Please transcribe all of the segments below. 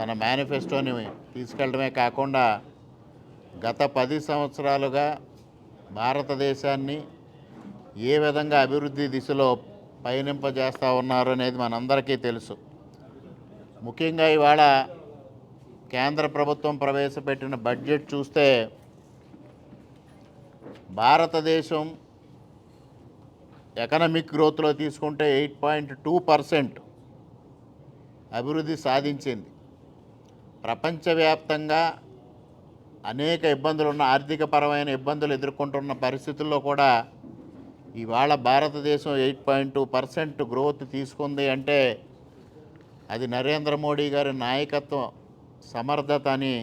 తన మేనిఫెస్టోని తీసుకెళ్ళడమే కాకుండా గత పది సంవత్సరాలుగా భారతదేశాన్ని ఏ విధంగా అభివృద్ధి దిశలో పయనింపజేస్తూ ఉన్నారు అనేది మనందరికీ తెలుసు. ముఖ్యంగా ఇవాళ కేంద్ర ప్రభుత్వం ప్రవేశపెట్టిన బడ్జెట్ చూస్తే భారతదేశం ఎకనమిక్ గ్రోత్లో తీసుకుంటే ఎయిట్ పాయింట్ టూ పర్సెంట్ అభివృద్ధి సాధించింది. ప్రపంచవ్యాప్తంగా అనేక ఇబ్బందులు ఉన్న ఆర్థికపరమైన ఇబ్బందులు ఎదుర్కొంటున్న పరిస్థితుల్లో కూడా ఇవాళ భారతదేశం eight point two percent growth తీసుకుంది అంటే అది నరేంద్ర మోడీ గారి నాయకత్వం సమర్థత అని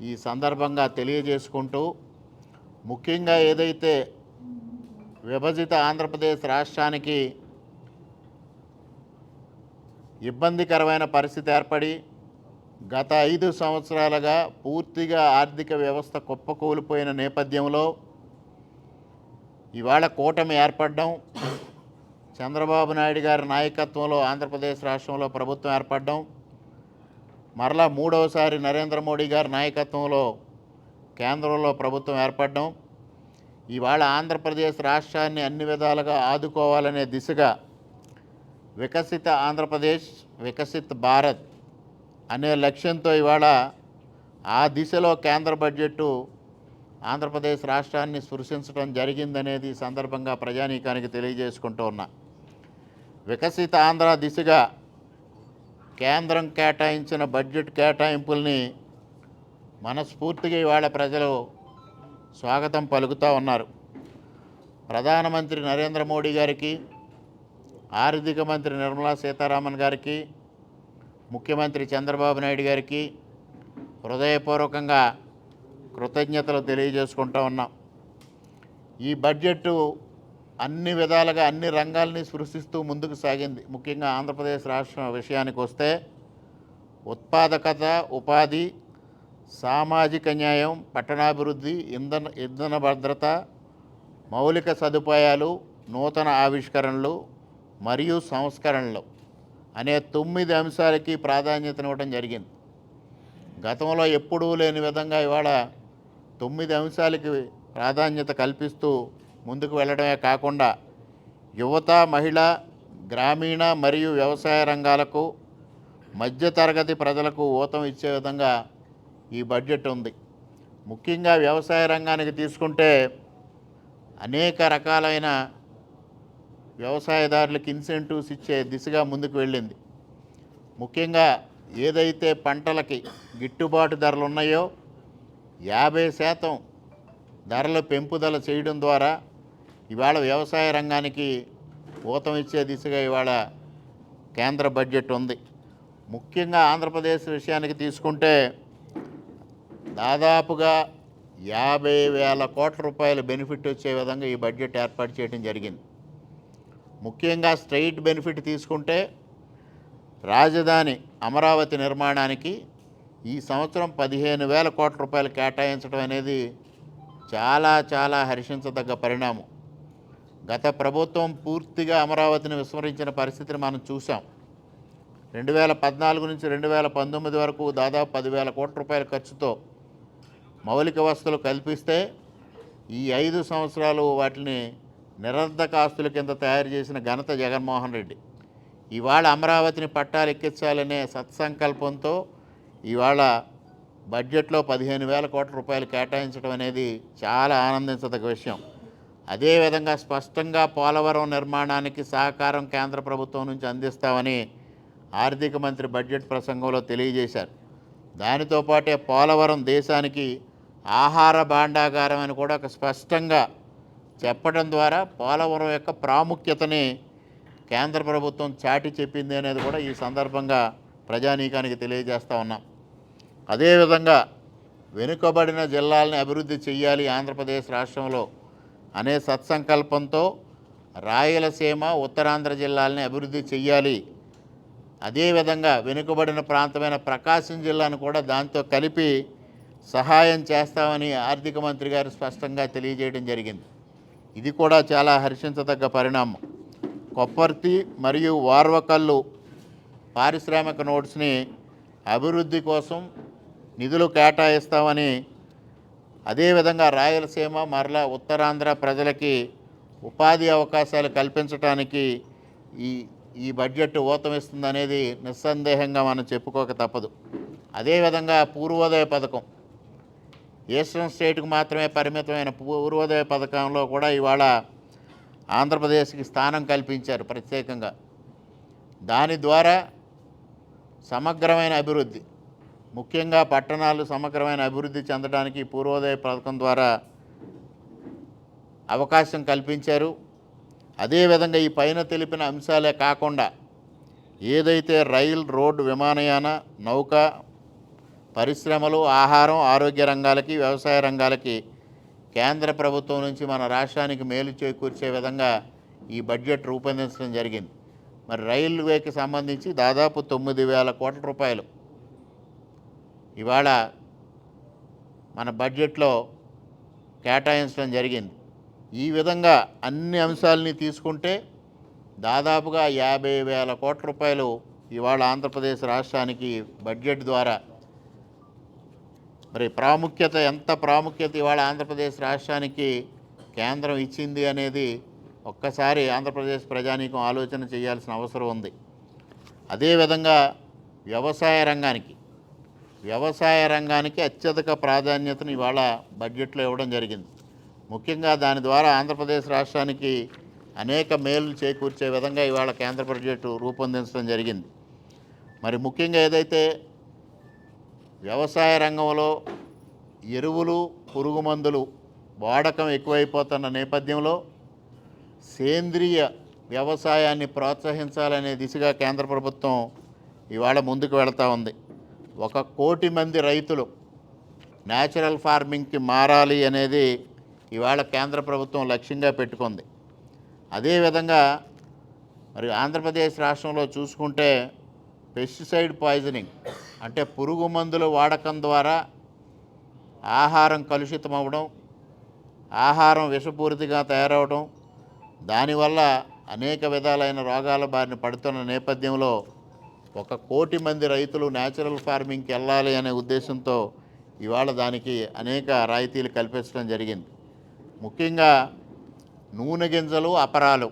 ఈ సందర్భంగా తెలియజేసుకుంటూ ముఖ్యంగా ఏదైతే విభజిత ఆంధ్రప్రదేశ్ రాష్ట్రానికి ఇబ్బందికరమైన పరిస్థితి ఏర్పడి గత ఐదు సంవత్సరాలుగా పూర్తిగా ఆర్థిక వ్యవస్థ కుప్పకూలిపోయిన నేపథ్యంలో ఇవాళ కూటమి ఏర్పడడం చంద్రబాబు నాయుడు గారి నాయకత్వంలో ఆంధ్రప్రదేశ్ రాష్ట్రంలో ప్రభుత్వం ఏర్పడడం మరలా మూడవసారి నరేంద్ర మోడీ గారి నాయకత్వంలో కేంద్రంలో ప్రభుత్వం ఏర్పడడం ఇవాళ ఆంధ్రప్రదేశ్ రాష్ట్రాన్ని అన్ని విధాలుగా ఆదుకోవాలనే దిశగా వికసిత ఆంధ్రప్రదేశ్ వికసిత్ భారత్ అనే లక్ష్యంతో ఇవాళ ఆ దిశలో కేంద్ర బడ్జెట్ ఆంధ్రప్రదేశ్ రాష్ట్రాన్ని స్పృశించడం జరిగిందనేది సందర్భంగా ప్రజానీకానికి తెలియజేసుకుంటూ ఉన్నా. వికసిత ఆంధ్ర దిశగా కేంద్రం కేటాయించిన బడ్జెట్ కేటాయింపుల్ని మనస్ఫూర్తిగా ఇవాళ ప్రజలు స్వాగతం పలుకుతూ ఉన్నారు. ప్రధానమంత్రి నరేంద్ర మోడీ గారికి ఆర్థిక మంత్రి నిర్మలా సీతారామన్ గారికి ముఖ్యమంత్రి చంద్రబాబు నాయుడు గారికి హృదయపూర్వకంగా కృతజ్ఞతలు తెలియజేసుకుంటూ ఉన్నాం. ఈ బడ్జెట్ అన్ని విధాలుగా అన్ని రంగాల్ని సృష్టిస్తూ ముందుకు సాగింది. ముఖ్యంగా ఆంధ్రప్రదేశ్ రాష్ట్రం విషయానికి వస్తే ఉత్పాదకత ఉపాధి సామాజిక న్యాయం పట్టణాభివృద్ధి ఇంధన ఇంధన భద్రత మౌలిక సదుపాయాలు నూతన ఆవిష్కరణలు మరియు సంస్కరణలు. అనే తొమ్మిది అంశాలకి ప్రాధాన్యతనివ్వడం జరిగింది. గతంలో ఎప్పుడూ లేని విధంగా ఇవాళ తొమ్మిది అంశాలకి ప్రాధాన్యత కల్పిస్తూ ముందుకు వెళ్ళడమే కాకుండా యువత మహిళ గ్రామీణ మరియు వ్యవసాయ రంగాలకు మధ్యతరగతి ప్రజలకు ఊతం ఇచ్చే విధంగా ఈ బడ్జెట్ ఉంది. ముఖ్యంగా వ్యవసాయ రంగానికి తీసుకుంటే అనేక రకాలైన వ్యవసాయదారులకు ఇన్సెంటివ్స్ ఇచ్చే దిశగా ముందుకు వెళ్ళింది. ముఖ్యంగా ఏదైతే పంటలకి గిట్టుబాటు ధరలు ఉన్నాయో యాభై శాతం ధరల పెంపుదల చేయడం ద్వారా ఇవాళ వ్యవసాయ రంగానికి ఊతం ఇచ్చే దిశగా ఇవాళ కేంద్ర బడ్జెట్ ఉంది. ముఖ్యంగా ఆంధ్రప్రదేశ్ విషయానికి తీసుకుంటే దాదాపుగా యాభై వేల కోట్ల రూపాయల బెనిఫిట్ వచ్చే విధంగా ఈ బడ్జెట్ ఏర్పాటు చేయడం జరిగింది. ముఖ్యంగా స్ట్రైట్ బెనిఫిట్ తీసుకుంటే రాజధాని అమరావతి నిర్మాణానికి ఈ సంవత్సరం పదిహేను వేల కోట్ల రూపాయలు కేటాయించడం అనేది చాలా చాలా హర్షించదగ్గ పరిణామం. గత ప్రభుత్వం పూర్తిగా అమరావతిని విస్మరించిన పరిస్థితిని మనం చూసాం రెండు వేల పద్నాలుగు నుంచి రెండు వేల పంతొమ్మిది వరకు దాదాపు పదివేల కోట్ల రూపాయల ఖర్చుతో మౌలిక వసతులు కల్పిస్తే ఈ ఐదు సంవత్సరాలు వాటిని నిరర్ధక ఆస్తుల కింద తయారు చేసిన ఘనత జగన్మోహన్ రెడ్డి. ఇవాళ అమరావతిని పట్టాలు ఎక్కించాలనే సత్సంకల్పంతో ఇవాళ బడ్జెట్లో పదిహేను వేల కోట్ల రూపాయలు కేటాయించడం అనేది చాలా ఆనందించదగ్గ విషయం. అదేవిధంగా స్పష్టంగా పోలవరం నిర్మాణానికి సహకారం కేంద్ర ప్రభుత్వం నుంచి అందిస్తామని ఆర్థిక మంత్రి బడ్జెట్ ప్రసంగంలో తెలియజేశారు. దానితో పాటే పోలవరం దేశానికి ఆహార భాండాగారం అని కూడా ఒక స్పష్టంగా చెప్పడం ద్వారా పోలవరం యొక్క ప్రాముఖ్యతని కేంద్ర ప్రభుత్వం చాటి చెప్పింది అనేది కూడా ఈ సందర్భంగా ప్రజానీకానికి తెలియజేస్తూ ఉన్నాం. అదేవిధంగా వెనుకబడిన జిల్లాలని అభివృద్ధి చేయాలి ఆంధ్రప్రదేశ్ రాష్ట్రంలో అనే సత్సంకల్పంతో రాయలసీమ ఉత్తరాంధ్ర జిల్లాలని అభివృద్ధి చెయ్యాలి. అదేవిధంగా వెనుకబడిన ప్రాంతమైన ప్రకాశం జిల్లాను కూడా దాంతో కలిపి సహాయం చేస్తామని ఆర్థిక మంత్రి గారు స్పష్టంగా తెలియజేయడం జరిగింది. ఇది కూడా చాలా హర్షించదగ్గ పరిణామం. కొప్పర్తి మరియు వార్వకల్లు పారిశ్రామిక నోట్స్ని అభివృద్ధి కోసం నిధులు కేటాయిస్తామని అదేవిధంగా రాయలసీమ మరలా ఉత్తరాంధ్ర ప్రజలకి ఉపాధి అవకాశాలు కల్పించడానికి ఈ ఈ బడ్జెట్ ఊతమిస్తుందనేది నిస్సందేహంగా మనం చెప్పుకోక తప్పదు. అదేవిధంగా పూర్వోదయ పథకం ఈస్టర్న్ స్టేట్కి మాత్రమే పరిమితమైన పూర్వోదయ పథకంలో కూడా ఇవాళ ఆంధ్రప్రదేశ్కి స్థానం కల్పించారు ప్రత్యేకంగా. దాని ద్వారా సమగ్రమైన అభివృద్ధి ముఖ్యంగా పట్టణాలు సమగ్రమైన అభివృద్ధి చెందడానికి పూర్వోదయ పథకం ద్వారా అవకాశం కల్పించారు. అదేవిధంగా ఈ పైన తెలిపిన అంశాలే కాకుండా ఏదైతే రైల్ రోడ్డు విమానయాన నౌక పరిశ్రమలు ఆహారం ఆరోగ్య రంగాలకి వ్యవసాయ రంగాలకి కేంద్ర ప్రభుత్వం నుంచి మన రాష్ట్రానికి మేలు చేకూర్చే విధంగా ఈ బడ్జెట్ రూపొందించడం జరిగింది. మరి రైల్వేకి సంబంధించి దాదాపు తొమ్మిది వేల కోట్ల రూపాయలు. ఇవాళ మన బడ్జెట్లో కేటాయించడం జరిగింది. ఈ విధంగా అన్ని అంశాలని తీసుకుంటే దాదాపుగా యాభై వేల కోట్ల రూపాయలు ఇవాళ ఆంధ్రప్రదేశ్ రాష్ట్రానికి బడ్జెట్ ద్వారా మరి ప్రాముఖ్యత ఎంత ప్రాముఖ్యత ఇవాళ ఆంధ్రప్రదేశ్ రాష్ట్రానికి కేంద్రం ఇచ్చింది అనేది ఒక్కసారి ఆంధ్రప్రదేశ్ ప్రజానీకం ఆలోచన చేయాల్సిన అవసరం ఉంది. అదేవిధంగా వ్యవసాయ రంగానికి వ్యవసాయ రంగానికి అత్యధిక ప్రాధాన్యతను ఇవాళ బడ్జెట్లో ఇవ్వడం జరిగింది. ముఖ్యంగా దాని ద్వారా ఆంధ్రప్రదేశ్ రాష్ట్రానికి అనేక మేలు చేకూర్చే విధంగా ఇవాళ కేంద్ర బడ్జెట్ రూపొందించడం జరిగింది. మరి ముఖ్యంగా ఏదైతే వ్యవసాయ రంగంలో ఎరువులు పురుగు మందులు వాడకం ఎక్కువైపోతున్న నేపథ్యంలో సేంద్రియ వ్యవసాయాన్ని ప్రోత్సహించాలనే దిశగా కేంద్ర ప్రభుత్వం ఇవాళ ముందుకు వెళతా ఉంది. ఒక కోటి మంది రైతులు న్యాచురల్ ఫార్మింగ్కి మారాలి అనేది ఇవాళ కేంద్ర ప్రభుత్వం లక్ష్యంగా పెట్టుకుంది. అదేవిధంగా మరి ఆంధ్రప్రదేశ్ రాష్ట్రంలో చూసుకుంటే పెస్టిసైడ్ పాయిజనింగ్ అంటే పురుగు మందుల వాడకం ద్వారా ఆహారం కలుషితం అవ్వడం ఆహారం విషపూరితిగా తయారవడం దానివల్ల అనేక విధాలైన రోగాల బారిన పడుతున్న నేపథ్యంలో ఒక కోటి మంది రైతులు న్యాచురల్ ఫార్మింగ్కి వెళ్ళాలి అనే ఉద్దేశంతో ఇవాళ దానికి అనేక రాయితీలు కల్పించడం జరిగింది. ముఖ్యంగా నూనె గింజలు అపరాలు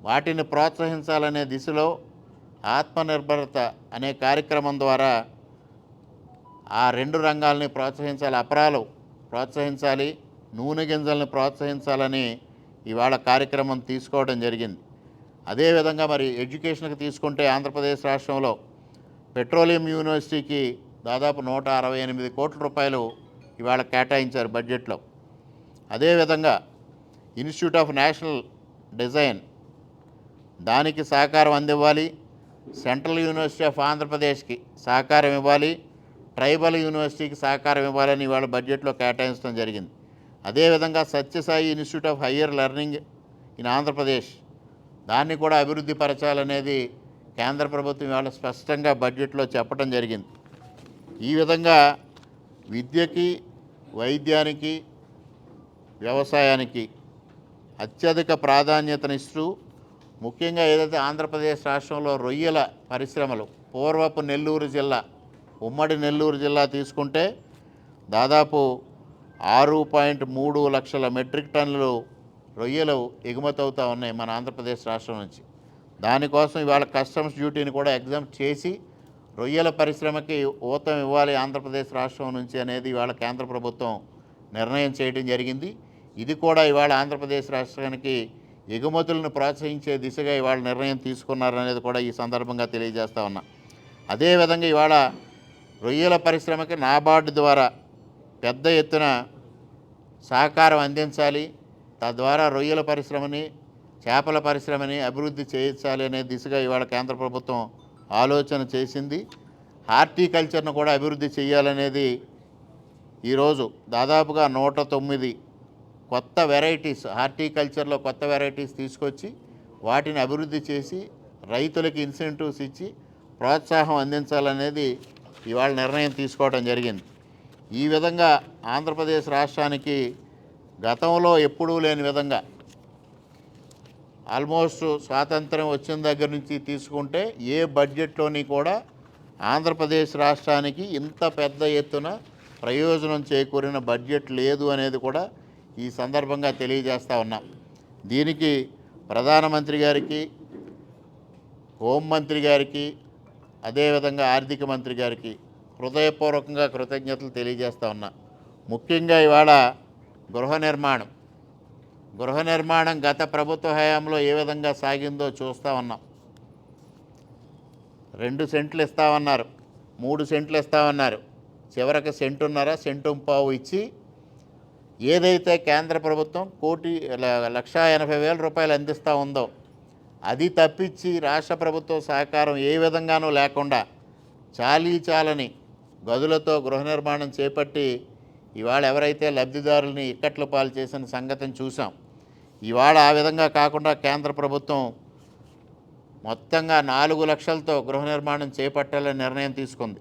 వాటిని ప్రోత్సహించాలనే దిశలో ఆత్మనిర్భరత అనే కార్యక్రమం ద్వారా ఆ రెండు రంగాల్ని ప్రోత్సహించాలి. అపరాలు ప్రోత్సహించాలి నూనె గింజల్ని ప్రోత్సహించాలని ఇవాళ కార్యక్రమం తీసుకోవడం జరిగింది. అదేవిధంగా మరి ఎడ్యుకేషన్కి తీసుకుంటే ఆంధ్రప్రదేశ్ రాష్ట్రంలో పెట్రోలియం యూనివర్సిటీకి దాదాపు నూట అరవై ఎనిమిది కోట్ల రూపాయలు ఇవాళ కేటాయించారు బడ్జెట్లో. అదేవిధంగా ఇన్స్టిట్యూట్ ఆఫ్ నేషనల్ డిజైన్ దానికి సహకారం అందివ్వాలి. సెంట్రల్ యూనివర్సిటీ ఆఫ్ ఆంధ్రప్రదేశ్కి సహకారం ఇవ్వాలి. ట్రైబల్ యూనివర్సిటీకి సహకారం ఇవ్వాలని ఇవాళ బడ్జెట్లో కేటాయించడం జరిగింది. అదేవిధంగా Sathya Sai institute of higher learning in Andhra Pradesh దాన్ని కూడా అభివృద్ధి పరచాలనేది కేంద్ర ప్రభుత్వం ఇవాళ స్పష్టంగా బడ్జెట్లో చెప్పడం జరిగింది. ఈ విధంగా విద్యకి వైద్యానికి వ్యవసాయానికి అత్యధిక ప్రాధాన్యతనిస్తూ ముఖ్యంగా ఏదైతే ఆంధ్రప్రదేశ్ రాష్ట్రంలో రొయ్యల పరిశ్రమలు పూర్వపు నెల్లూరు జిల్లా ఉమ్మడి నెల్లూరు జిల్లా తీసుకుంటే దాదాపు ఆరు పాయింట్ మూడు లక్షల మెట్రిక్ టన్నులు రొయ్యలు ఎగుమతి అవుతూ ఉన్నాయి మన ఆంధ్రప్రదేశ్ రాష్ట్రం నుంచి. దానికోసం ఇవాళ కస్టమ్స్ డ్యూటీని కూడా ఎగ్జామ్ చేసి రొయ్యల పరిశ్రమకి ఊతం ఇవ్వాలి ఆంధ్రప్రదేశ్ రాష్ట్రం నుంచి అనేది ఇవాళ కేంద్ర ప్రభుత్వం నిర్ణయం చేయడం జరిగింది. ఇది కూడా ఇవాళ ఆంధ్రప్రదేశ్ రాష్ట్రానికి ఎగుమతులను ప్రోత్సహించే దిశగా ఇవాళ నిర్ణయం తీసుకున్నారనేది కూడా ఈ సందర్భంగా తెలియజేస్తా ఉన్నా. అదేవిధంగా ఇవాళ రొయ్యల పరిశ్రమకి నాబార్డు ద్వారా పెద్ద ఎత్తున సహకారం అందించాలి. తద్వారా రొయ్యల పరిశ్రమని చేపల పరిశ్రమని అభివృద్ధి చేయించాలి అనే దిశగా ఇవాళ కేంద్ర ప్రభుత్వం ఆలోచన చేసింది. హార్టికల్చర్ను కూడా అభివృద్ధి చేయాలనేది ఈరోజు దాదాపుగా నూట తొమ్మిది కొత్త వెరైటీస్ హార్టికల్చర్లో కొత్త వెరైటీస్ తీసుకొచ్చి వాటిని అభివృద్ధి చేసి రైతులకి ఇన్సెంటివ్స్ ఇచ్చి ప్రోత్సాహం అందించాలనేది ఇవాళ నిర్ణయం తీసుకోవడం జరిగింది. ఈ విధంగా ఆంధ్రప్రదేశ్ రాష్ట్రానికి గతంలో ఎప్పుడూ లేని విధంగా ఆల్మోస్ట్ స్వాతంత్రం వచ్చిన దగ్గర నుంచి తీసుకుంటే ఏ బడ్జెట్లోని కూడా ఆంధ్రప్రదేశ్ రాష్ట్రానికి ఇంత పెద్ద ఎత్తున ప్రయోజనం చేకూరిన బడ్జెట్ లేదు అనేది కూడా ఈ సందర్భంగా తెలియజేస్తా ఉన్నాం. దీనికి ప్రధానమంత్రి గారికి హోంమంత్రి గారికి అదేవిధంగా ఆర్థిక మంత్రి గారికి హృదయపూర్వకంగా కృతజ్ఞతలు తెలియజేస్తూ ఉన్నా. ముఖ్యంగా ఇవాళ గృహ నిర్మాణం. గృహ నిర్మాణం గత ప్రభుత్వ హయాంలో ఏ విధంగా సాగిందో చూస్తూ ఉన్నాం. రెండు సెంట్లు ఇస్తామన్నారు మూడు సెంట్లు ఇస్తామన్నారు చివరికి సెంటున్నర సెంటు పావు ఇచ్చి ఏదైతే కేంద్ర ప్రభుత్వం కోటి ల- లక్షా ఎనభై వేల రూపాయలు అందిస్తూ ఉందో అది తప్పించి రాష్ట్ర ప్రభుత్వ సహకారం ఏ విధంగానూ లేకుండా చాలీ చాలని గదులతో గృహ నిర్మాణం చేపట్టి ఇవాళ ఎవరైతే లబ్ధిదారుల్ని ఇక్కట్లు పాలు చేసిన సంగతిని చూసాం. ఇవాళ ఆ విధంగా కాకుండా కేంద్ర ప్రభుత్వం మొత్తంగా నాలుగు లక్షలతో గృహ నిర్మాణం చేపట్టాలని నిర్ణయం తీసుకుంది.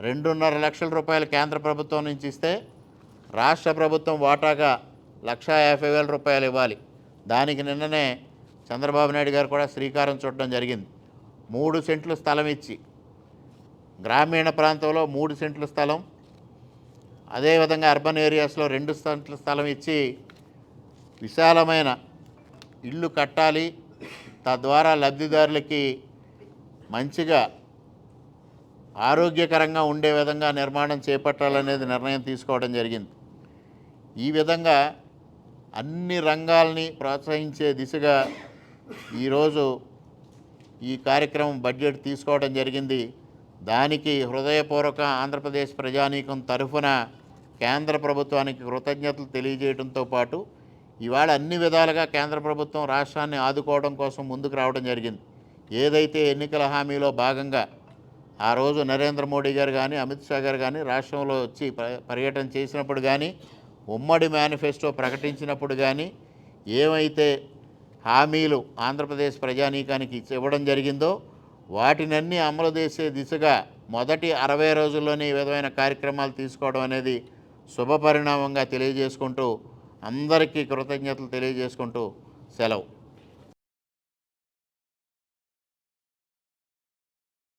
రెండున్నర లక్షల రూపాయలు కేంద్ర ప్రభుత్వం నుంచి ఇస్తే రాష్ట్ర ప్రభుత్వం వాటాగా లక్షా యాభై వేల రూపాయలు ఇవ్వాలి. దానికి నిన్ననే చంద్రబాబు నాయుడు గారు కూడా శ్రీకారం చుట్టడం జరిగింది. మూడు సెంట్లు స్థలం ఇచ్చి గ్రామీణ ప్రాంతంలో మూడు సెంట్ల స్థలం అదేవిధంగా అర్బన్ ఏరియాస్లో రెండు సెంట్ల స్థలం ఇచ్చి విశాలమైన ఇల్లు కట్టాలి. తద్వారా లబ్ధిదారులకి మంచిగా ఆరోగ్యకరంగా ఉండే విధంగా నిర్మాణం చేపట్టాలనేది నిర్ణయం తీసుకోవడం జరిగింది. ఈ విధంగా అన్ని రంగాల్ని ప్రోత్సహించే దిశగా ఈరోజు ఈ కార్యక్రమం బడ్జెట్ తీసుకోవడం జరిగింది. దానికి హృదయపూర్వక ఆంధ్రప్రదేశ్ ప్రజానీకం తరఫున కేంద్ర ప్రభుత్వానికి కృతజ్ఞతలు తెలియజేయడంతో పాటు ఇవాళ అన్ని విధాలుగా కేంద్ర ప్రభుత్వం రాష్ట్రాన్ని ఆదుకోవడం కోసం ముందుకు రావడం జరిగింది. ఏదైతే ఎన్నికల హామీలో భాగంగా ఆ రోజు నరేంద్ర మోడీ గారు కానీ అమిత్ షా గారు కానీ రాష్ట్రంలో వచ్చి పర్యటన చేసినప్పుడు కానీ ఉమ్మడి మేనిఫెస్టో ప్రకటించినప్పుడు కానీ ఏమైతే హామీలు ఆంధ్రప్రదేశ్ ప్రజానీకానికి ఇవ్వడం జరిగిందో వాటినన్నీ అమలు చేసే దిశగా మొదటి అరవై రోజుల్లోనే ఈ విధమైన కార్యక్రమాలు తీసుకోవడం అనేది శుభపరిణామంగా తెలియజేసుకుంటూ అందరికీ కృతజ్ఞతలు తెలియజేసుకుంటూ సెలవు.